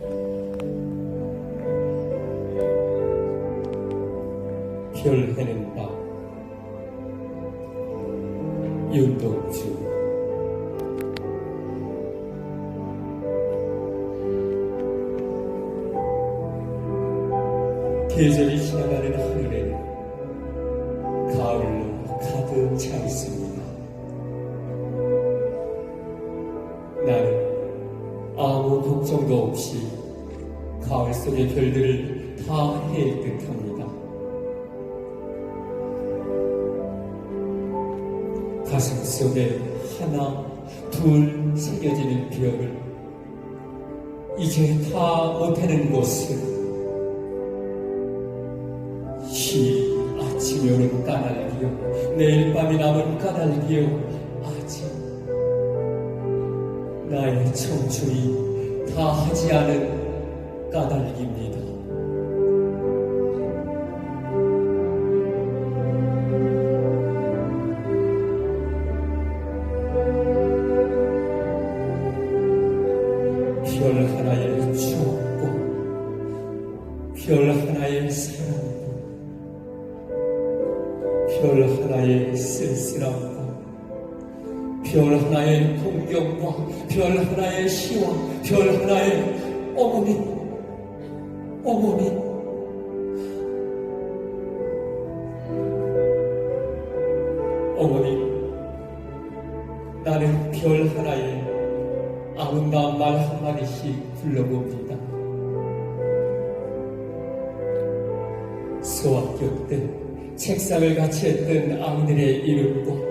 별 해는 밤 윤동주 계절이 지나가는 하늘에는 가을로 가득 차 있습니다. 걱정도 없이 가을 속의 별들을 다 헤일 듯 합니다. 가슴 속에 하나, 둘 새겨지는 별을 이제 다 못하는 곳을 시 아침이 오는 까닭이요 내일 밤이 남은 까닭이요 아직 나의 청춘이 다 하지 않은 까닭입니다. 별 하나의 추억과 별 하나의 사랑과 별 하나의 쓸쓸함과 별 하나의 동경과 별 하나의 시와 별 하나의 어머니 어머니 어머니 나는 별 하나에 아름다운 말 한마디씩 불러봅니다. 소학교 때 책상을 같이 했던 아이들의 이름과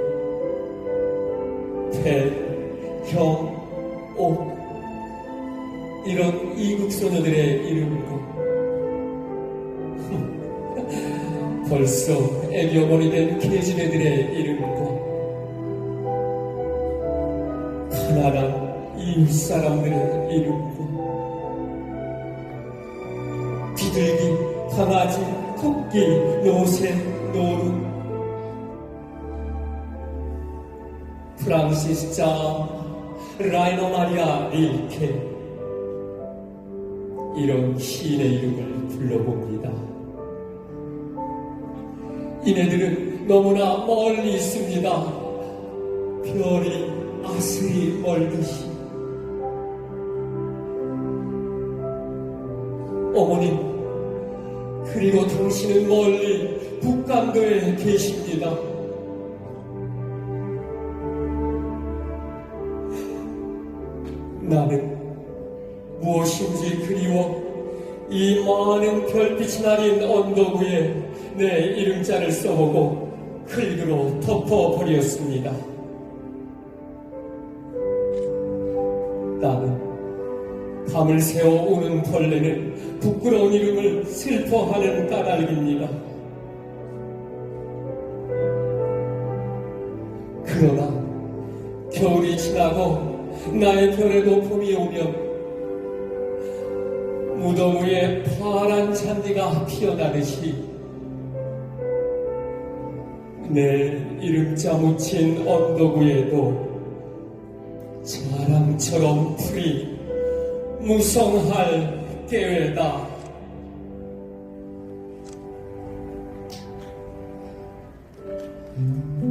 태, 형, 옥. 이런 이국 소녀들의 이름과 벌써 애기 어머니 된 계집애들의 이름과 가난한 이웃 사람들의 이름과 비둘기, 강아지, 토끼, 노새, 노루 프랑시스자, 라이노 마리아 릴케 이런 시인의 이름을 불러봅니다. 이네들은 너무나 멀리 있습니다. 별이 아스리 멀듯이 어머님 그리고 당신은 멀리 북강도에 계십니다. 나는 무엇인지 그리워 이 많은 별빛이 나린 언덕 위에 내 이름자를 써보고 흙으로 덮어버렸습니다. 나는 밤을 새워 오는 벌레는 부끄러운 이름을 슬퍼하는 까닭입니다. 그러나 겨울이 지나고 나의 별의 높음이 오며 무덤 위에 파란 잔디가 피어나듯이 내 이름자 묻힌 언덕 위에도 자랑처럼 풀이 무성할 때외다 음.